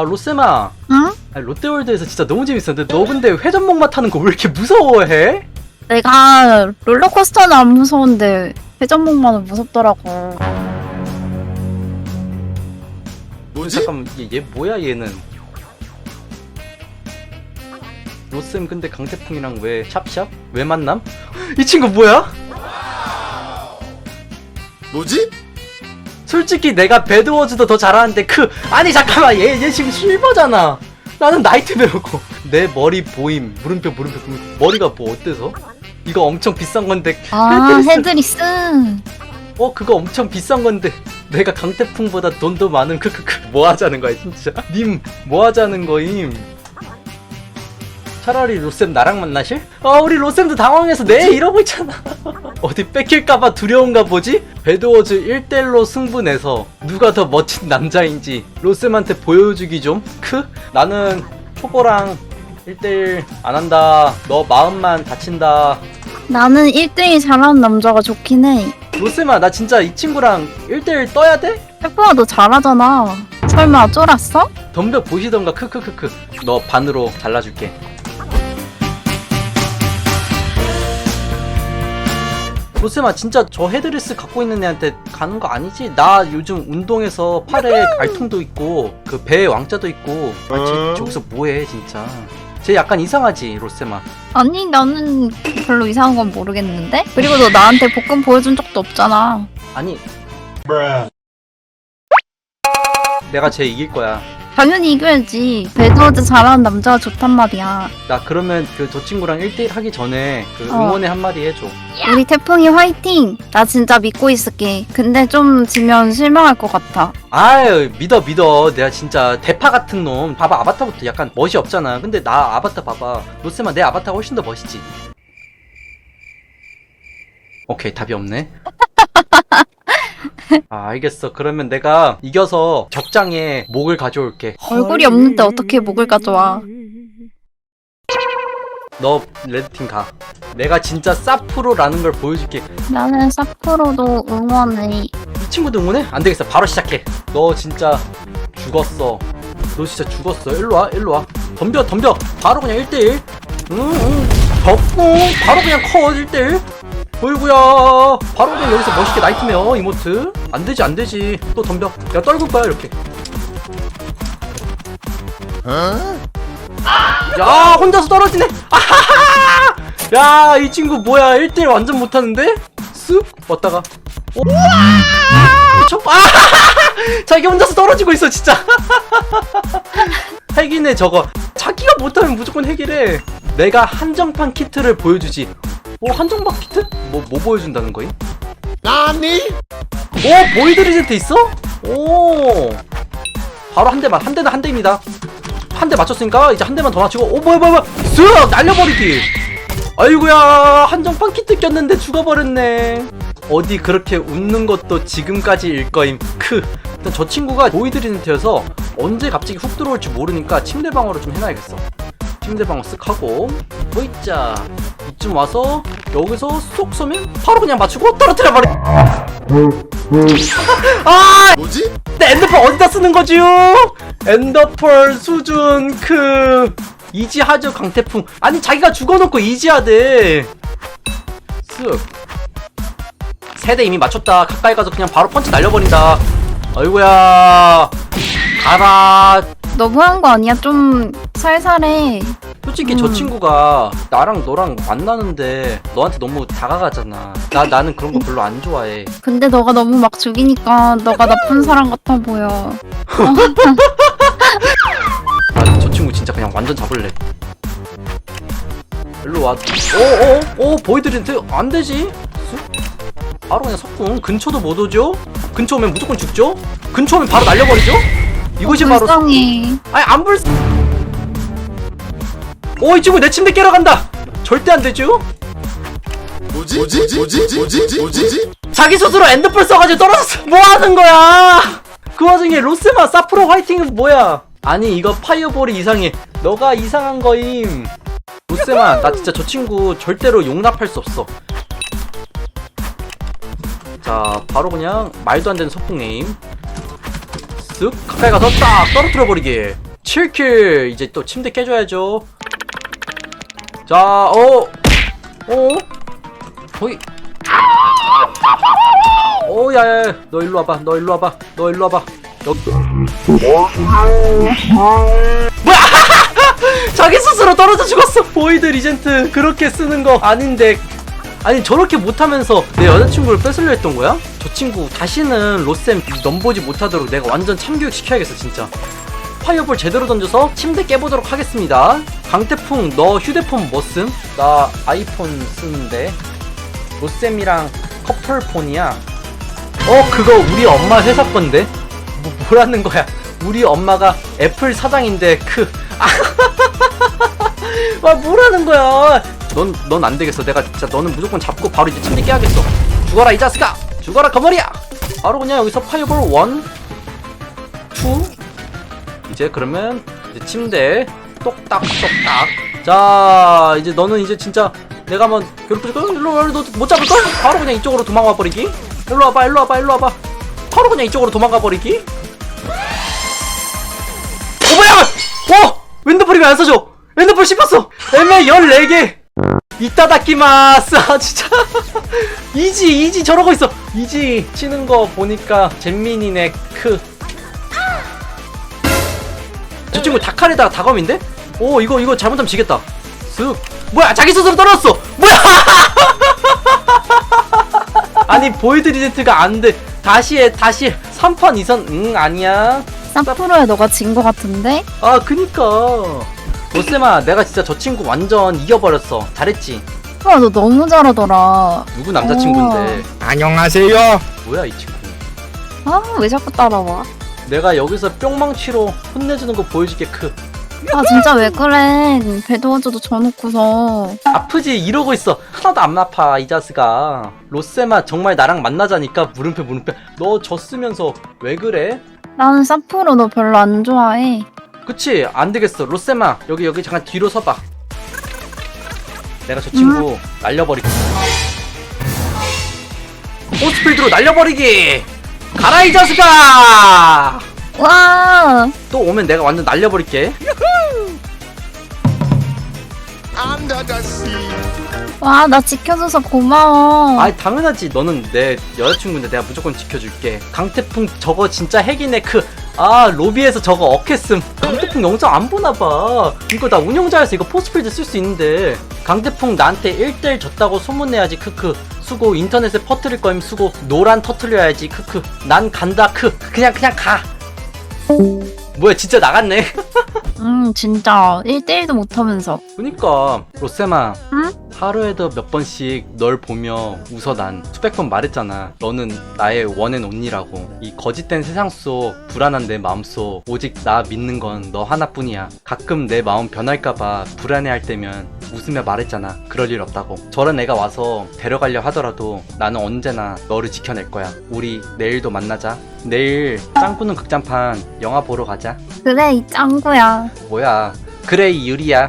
아 로쌤아 응? 아니, 롯데월드에서 진짜 너무 재밌었는데 너 근데 회전목마 타는 거 왜 이렇게 무서워해? 내가 롤러코스터는 안 무서운데 회전목마는 무섭더라고. 뭐지? 잠깐만 얘, 얘 뭐야 얘는 로쌤 근데 강태풍이랑 왜 샵샵? 왜 만남? 이 친구 뭐야? 뭐지? 솔직히 내가 배드워즈도 더 잘하는데 그 아니 잠깐만 얘, 얘 지금 실버잖아 나는 나이트메어고 내 머리 보임 물음표 물음표 물음표. 머리가 뭐 어때서? 이거 엄청 비싼 건데 아 헤드리스. 헤드리스. 어 그거 엄청 비싼 건데 내가 강태풍보다 돈도 많은 크크크 뭐 하자는 거야 진짜 님 뭐 하자는 거임 차라리 로쌤 나랑 만나실? 아 우리 로쌤도 당황해서 내 이러고 있잖아 어디 뺏길까봐 두려운가 보지? 배드워즈 1대1로 승부 내서 누가 더 멋진 남자인지 로쌤한테 보여주기 좀? 크? 나는 초보랑 1대1 안 한다 너 마음만 다친다 나는 1대1 잘하는 남자가 좋긴 해. 로쌤아 나 진짜 이 친구랑 1대1 떠야 돼? 태풍아 너 잘하잖아. 설마 쫄았어? 덤벼 보시던가 크크크크 너 반으로 잘라줄게 로쌤아 진짜 저 헤드리스 갖고 있는 애한테 가는 거 아니지? 나 요즘 운동해서 팔에 알통도 있고 그 배에 왕자도 있고 아, 쟤, 어? 저기서 뭐해 진짜 쟤 약간 이상하지 로쌤아 아니 나는 별로 이상한 건 모르겠는데? 그리고 너 나한테 복근 보여준 적도 없잖아. 아니 내가 쟤 이길 거야 당연히 이겨야지. 배드워즈 잘하는 남자가 좋단 말이야. 나 그러면 그 저 친구랑 1대1 하기 전에 그 어. 응원의 한마디 해줘 우리 태풍이 화이팅! 나 진짜 믿고 있을게. 근데 좀 지면 실망할 것 같아. 아유 믿어 믿어 내가 진짜 대파 같은 놈 봐봐 아바타부터 약간 멋이 없잖아 근데 나 아바타 봐봐 로쌤아 내 아바타가 훨씬 더 멋있지 오케이 답이 없네 아 알겠어 그러면 내가 이겨서 적장에 목을 가져올게 얼굴이 없는데 어떻게 목을 가져와. 너 레드팀 가 내가 진짜 사프로라는 걸 보여줄게 나는 사프로도 응원해. 이 친구도 응원해? 안 되겠어. 바로 시작해. 너 진짜 죽었어. 너 진짜 죽었어. 일로 와, 일로 와. 덤벼, 덤벼. 바로 그냥 1대1. 응, 응. 덮고, 바로 그냥 컷 1대1. 어이구야. 바로 그냥 여기서 멋있게 나이트메어, 이모트. 안 되지, 안 되지. 또 덤벼. 야, 떨굴 거야, 이렇게. 어? 야, 혼자서 떨어지네. 아하하! 야, 이 친구 뭐야. 1대1 완전 못하는데? 쓱? 왔다가. 오! 저, 아! 자기 혼자서 떨어지고 있어, 진짜. 핵이네, 저거. 자기가 못하면 무조건 핵이래. 내가 한정판 키트를 보여주지. 오, 한정판 키트? 뭐, 뭐 보여준다는 거임? 나니? 오, 보이드 리젠트 있어? 오. 바로 한 대만. 한 대는 한 대입니다. 한 대 맞췄으니까 이제 한 대만 더 맞추고. 오, 뭐야, 뭐야, 뭐야. 쓱! 날려버리기. 아이고야. 한정판 키트 꼈는데 죽어버렸네. 어디 그렇게 웃는 것도 지금까지 일 거임. 크. 일단 저 친구가 보이드 리젠트여서 언제 갑자기 훅 들어올지 모르니까 침대 방어를 좀 해놔야겠어. 침대 방어 쓱 하고. 보이자. 이쯤 와서 여기서 쏙 쏘면 바로 그냥 맞추고 떨어뜨려 버리. 아! 뭐지? 내 엔더펄 어디다 쓰는 거지요? 엔더펄 수준 그 이지하죠 강태풍 아니 자기가 죽어놓고 이지하대 쓱 세대 이미 맞췄다 가까이 가서 그냥 바로 펀치 날려버린다 아이고야 가라 너무한 거 아니야? 좀 살살해. 솔직히 저 음. 친구가 나랑 너랑 만나는데 너한테 너무 다가가잖아 나 나는 그런 거 별로 안 좋아해 근데 너가 너무 막 죽이니까 너가 나쁜 사람 같아 보여. 아, 저 친구 진짜 그냥 완전 잡을래. 일로 와. 오, 오, 오, 보이드린트 안 되지? 쑥. 바로 그냥 석궁. 근처도 못 오죠? 근처 오면 무조건 죽죠? 근처 오면 바로 날려버리죠? 이것이 바로. 불쌍해. 아니, 안 불. 오, 이 친구 내 침대 깨러 간다! 절대 안 되죠? 뭐지? 뭐지? 뭐지? 뭐지? 뭐지? 뭐지? 자기 스스로 엔더펄 써가지고 떨어졌어. 뭐 하는 거야? 그 와중에 로스마 사프로 화이팅은 뭐야? 아니 이거 파이어볼이 이상해. 너가 이상한 거임. 로스마 나 진짜 저 친구 절대로 용납할 수 없어. 자 바로 그냥 말도 안 되는 석궁 네임. 쓱 가까이 가서 딱 떨어뜨려 버리게. 7킬 이제 또 침대 깨줘야죠 자 어? 어? 거의 오 야야야 너 일로 와봐 너 일로 와봐 너 일로 와봐 너 뭐야 자기 스스로 떨어져 죽었어 보이드 리젠트 그렇게 쓰는 거 아닌데 아니 저렇게 못하면서 내 여자친구를 뺏으려 했던 거야? 저 친구 다시는 로쌤 넘보지 못하도록 내가 완전 참교육 시켜야겠어 진짜. 파이어볼 제대로 던져서 침대 깨보도록 하겠습니다. 강태풍 너 휴대폰 뭐 씀? 나 아이폰 쓰는데 로쌤이랑 커플폰이야. 어 그거 우리 엄마 회사 건데? 뭐, 뭐라는 거야? 우리 엄마가 애플 사장인데 그. 아 뭐라는 거야? 넌 넌 안 되겠어. 내가 진짜 너는 무조건 잡고 바로 이제 침대 깨야겠어. 죽어라 이 자식아 죽어라 거머리야 바로 그냥 여기서 파이어볼 1 2 이제 그러면 이제 침대 똑딱 똑딱. 자 이제 너는 이제 진짜 내가 한번 괴롭힐까? 일로 와 너못 잡을까? 바로 그냥 이쪽으로 도망가 버리기. 일로 와봐 일로 와봐 일로 와봐. 바로 그냥 이쪽으로 도망가 버리기. 어 뭐야! 어! 윈드풀이 왜안 써줘. 윈드풀 씹혔어. 애매 14개. 이따다키마스. 아 진짜 이지 이지 저러고 있어. 이지 치는 거 보니까 잼민이네 크. 저 친구 다칼에다가 다검인데? 오 이거 이거 잘못하면 지겠다. 쓱 뭐야 자기 스스로 떨어졌어. 뭐야! 아니 보이드 리젠트가 안돼. 다시 해 다시 해. 3판 이선 응 아니야. 사프로에 너가 진 거 같은데? 아 그니까. 로쌤아 내가 진짜 저 친구 완전 이겨버렸어. 잘했지 와, 너 너무 잘하더라. 누구 남자친구인데 안녕하세요. 뭐야 이 친구 아, 왜 자꾸 따라와? 내가 여기서 뿅망치로 혼내주는 거 보여줄게 크 아, 진짜 왜 그래? 배도 어져도 져놓고서. 아프지 이러고 있어 하나도 안 아파 이 자스가 로쌤아 정말 나랑 만나자니까 물음표 물음표 너 졌으면서 왜 그래? 나는 사프로 너 별로 안 좋아해. 그치 안 되겠어 로쌤아 여기 여기 잠깐 뒤로 서봐 내가 저 친구 날려버리고 호스필드로 날려버리기! 가라 이 자스가 와, 또 오면 내가 완전 날려버릴게. Under the sea. 와, 나 지켜줘서 고마워. 아이 당연하지. 너는 내 여자친구인데 내가 무조건 지켜줄게. 강태풍 저거 진짜 핵이네. 그 아 로비에서 저거 어켓음. 강태풍 영상 안 보나봐. 이거 나 운영자여서 이거 포스필드 쓸 수 있는데. 강태풍 나한테 1대1 졌다고 소문내야지 크크. 수고 인터넷에 퍼뜨릴 거임 수고. 노란 터트려야지 크크. 난 간다 크. 그냥 그냥 가. 뭐야 진짜 나갔네? 음, 진짜. 1대1도 못하면서. 그니까. 로쌤아 응? 하루에도 몇 번씩 널 보며 웃어 난 수백 번 말했잖아. 너는 나의 원앤 온리라고. 이 거짓된 세상 속 불안한 내 마음속 오직 나 믿는 건 너 하나뿐이야. 가끔 내 마음 변할까봐 불안해할 때면 웃으며 말했잖아. 그럴 일 없다고. 저런 애가 와서 데려가려 하더라도 나는 언제나 너를 지켜낼 거야. 우리 내일도 만나자. 내일 짱구는 극장판 영화 보러 가자. 그래, 이 짱구야. 뭐야? 그래 이 유리야